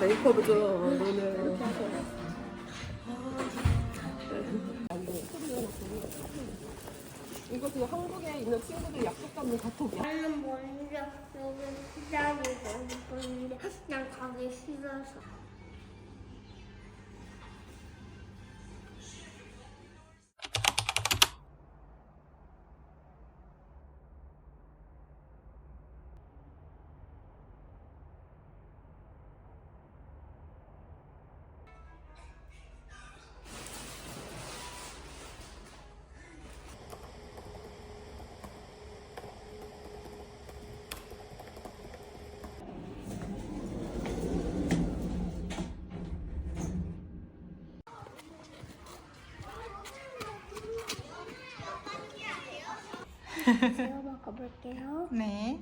메이크업을 좀 너는 이거 그 한국에 있는 친구들 약속 잡는 카톡이야. 나는 먼저 여기 기다리고 있는데 난 가기 싫어서. 제가 먹어볼게요. 네.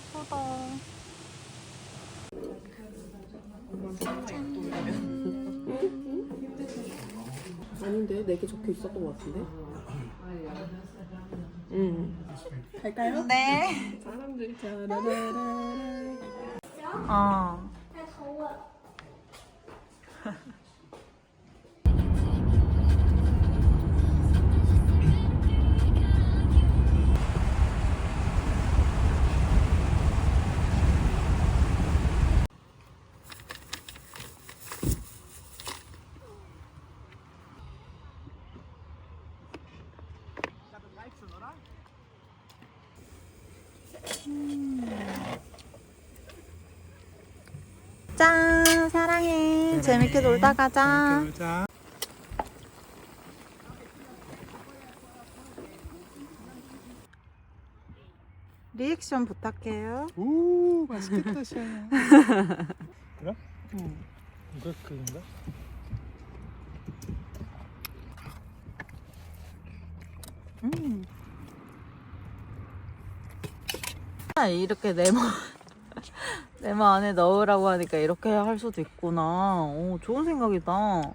예쁘다. 아닌데 네개 적혀 있었던 것 같은데. 응. 갈까요? 네. 사람들이 자라라라. 어. 사랑해. 재밌게 놀다 가자. 자. 리액션 부탁해요. 오 맛있겠다 시아야. 그래? 응. 이거 그건가? 음. 아, 이렇게 네모 네모 안에 넣으라고 하니까 이렇게 할 수도 있구나. 오, 좋은 생각이다.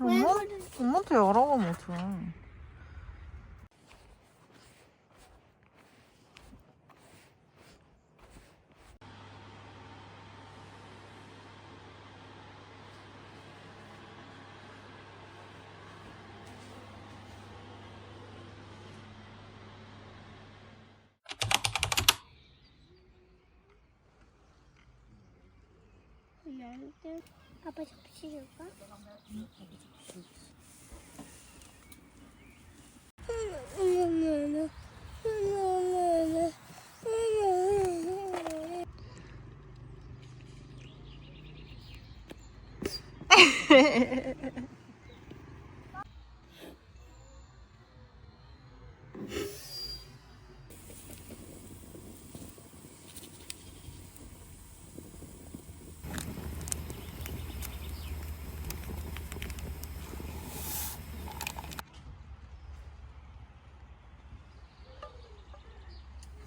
왜 엄마? 엄마한테 열어보면 어떡해. 나한테 아빠 접시 줄까?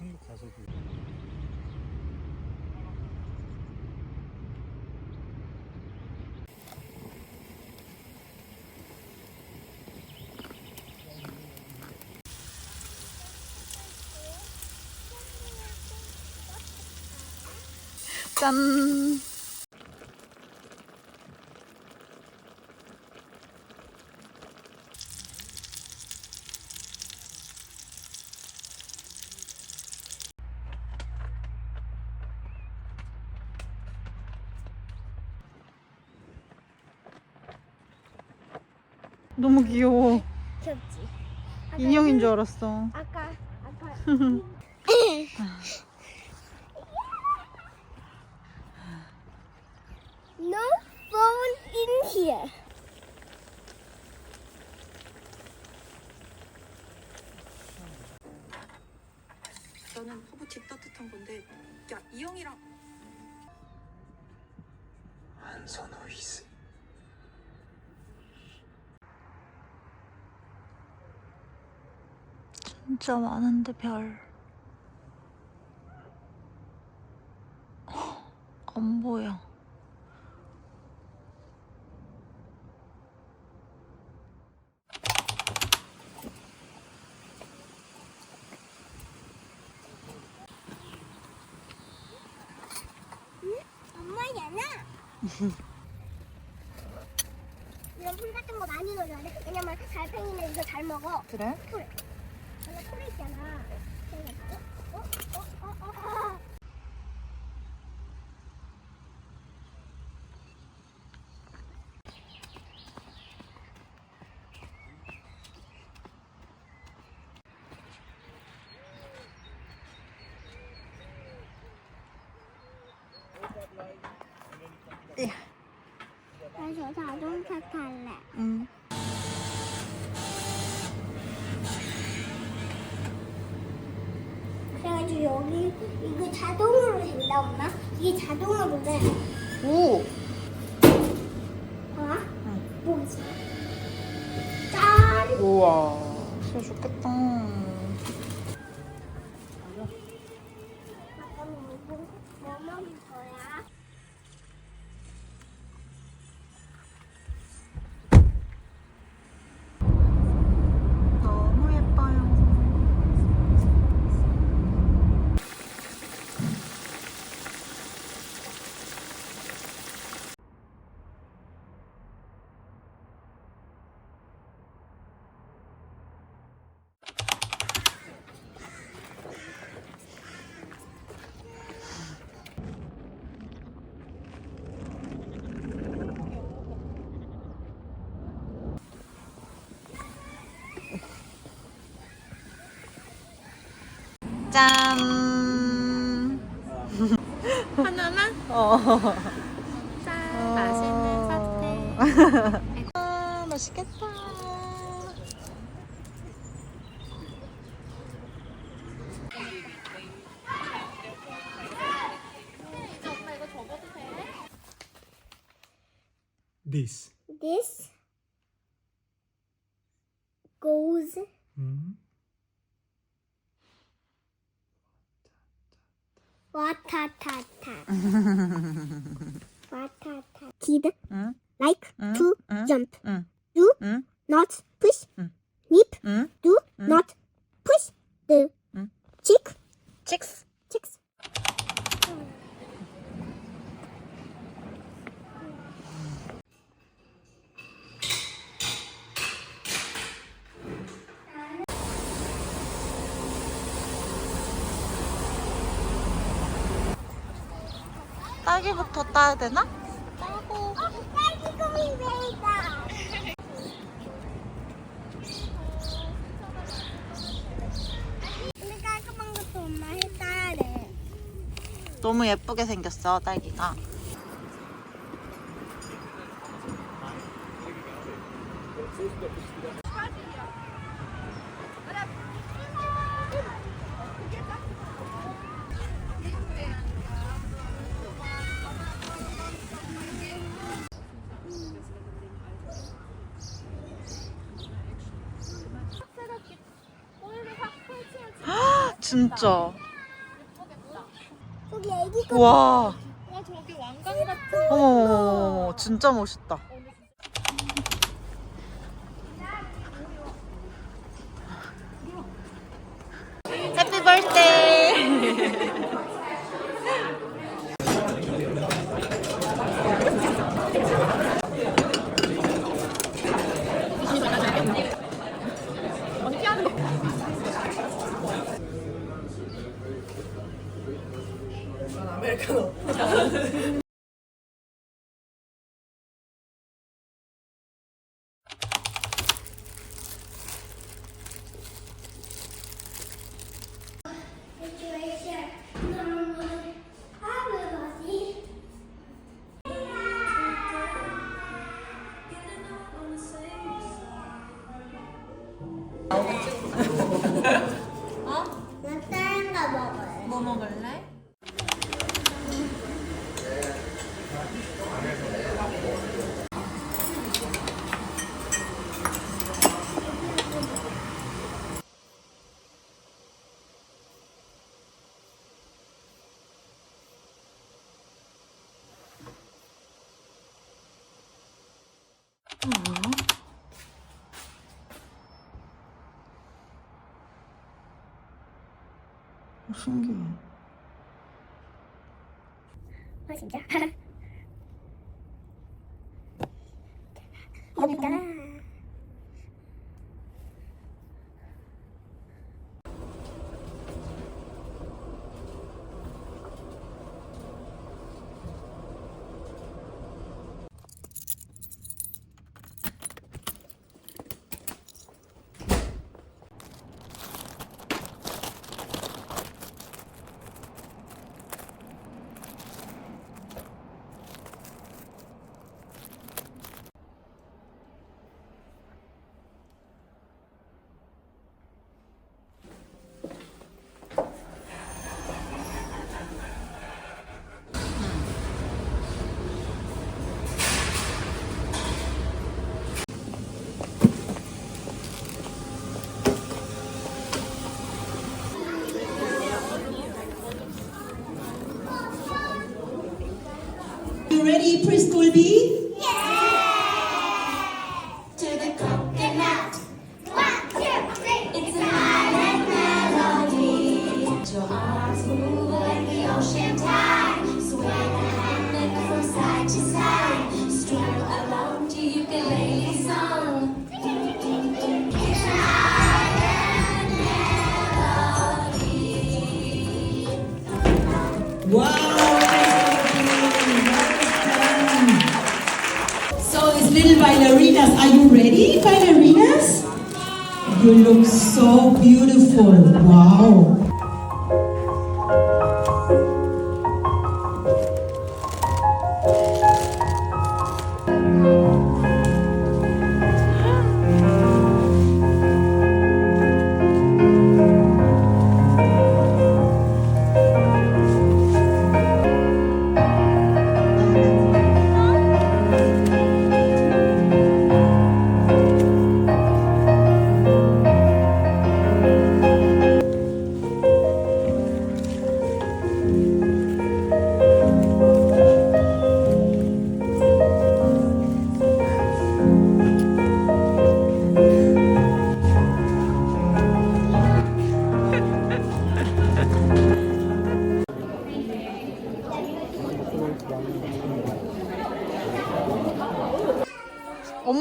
한국 가서도 짠. 너무 귀여워. 귀엽지? 인형인 그- 줄 알았어. 아까 아까 나는 허브티 따뜻한 건데 야 이형이랑 한선호 이스 진짜 많은데 별. 안 보여. 엄마잖아. 이런 풀 같은 거 많이 넣어줘야 돼. 왜냐면 달팽이는 이거 잘 먹어. 그래? 풀. 원래 풀 있잖아. 어? 어? 어? 어? 어? 어? 나 저 자동차 탈래. 응. 여기 이거 자동으로 된다 엄마? 이게 자동으로 돼. 오! 봐봐. 뭐지? 짠. 우와. 진짜 좋겠다. 짠! 하나만 어. 짠 맛있는 사태. 아, 맛있겠다. This This Kid 응? like 응? to 응? jump. 응? Do 응? not 딸기부터 따야 되나? 어, 딸기 고민이다. 근데 깔끔한 것도 엄마 해 따야 돼. 너무 예쁘게 생겼어, 딸기가. 진짜. 저기 애기 거. 와. 와 저기 왕관 같은. 어머, 진짜 멋있다. 신기해. 아 진짜? ready, preschool B? So beautiful. Wow.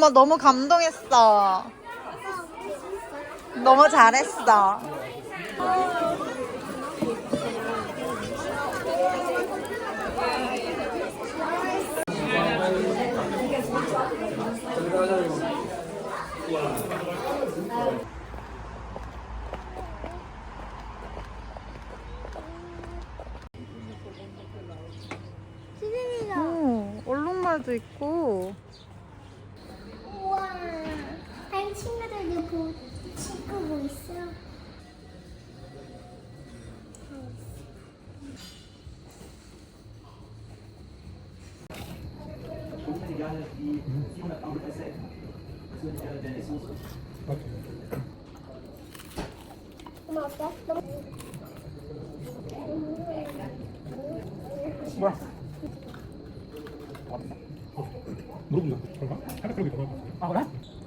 엄마 너무 감동했어. 너무 잘했어. 오, 얼룩말도 있고. 우와. 다른 보, 친구 뭐 있어? 엄마 어때? 너무 물어본다. 그런가? 살짝 그렇게 돌아가. 아 그래?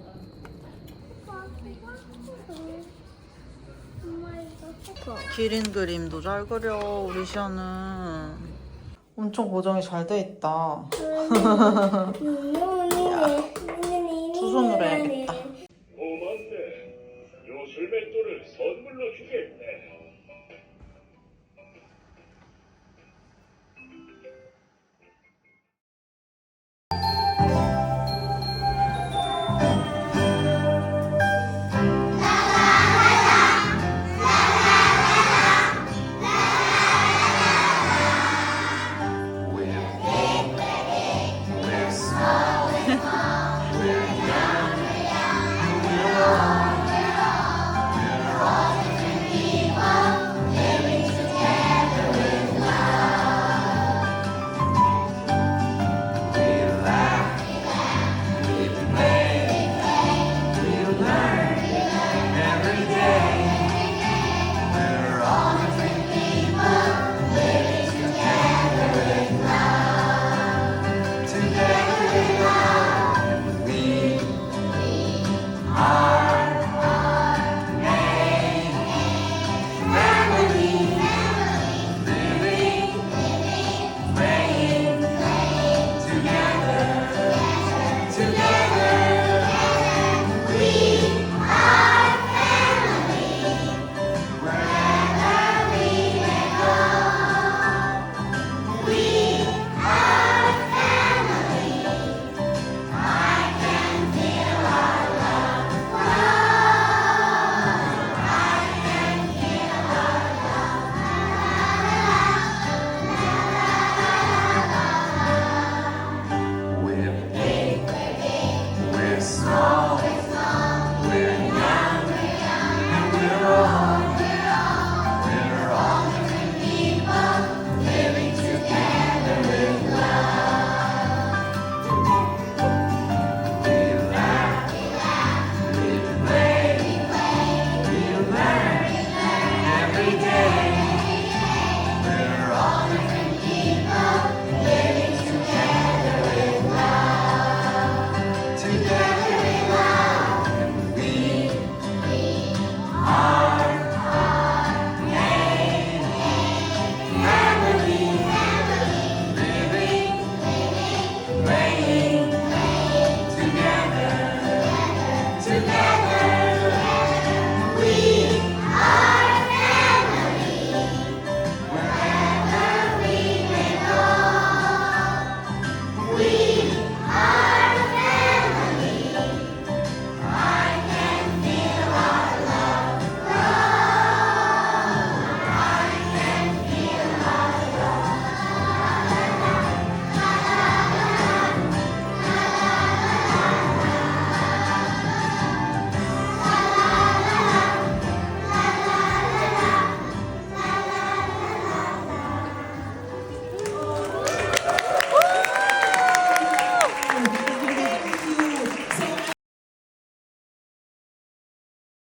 기린 그림도 잘 그려, 우리 시아는. 엄청 고정이 잘 돼 있다.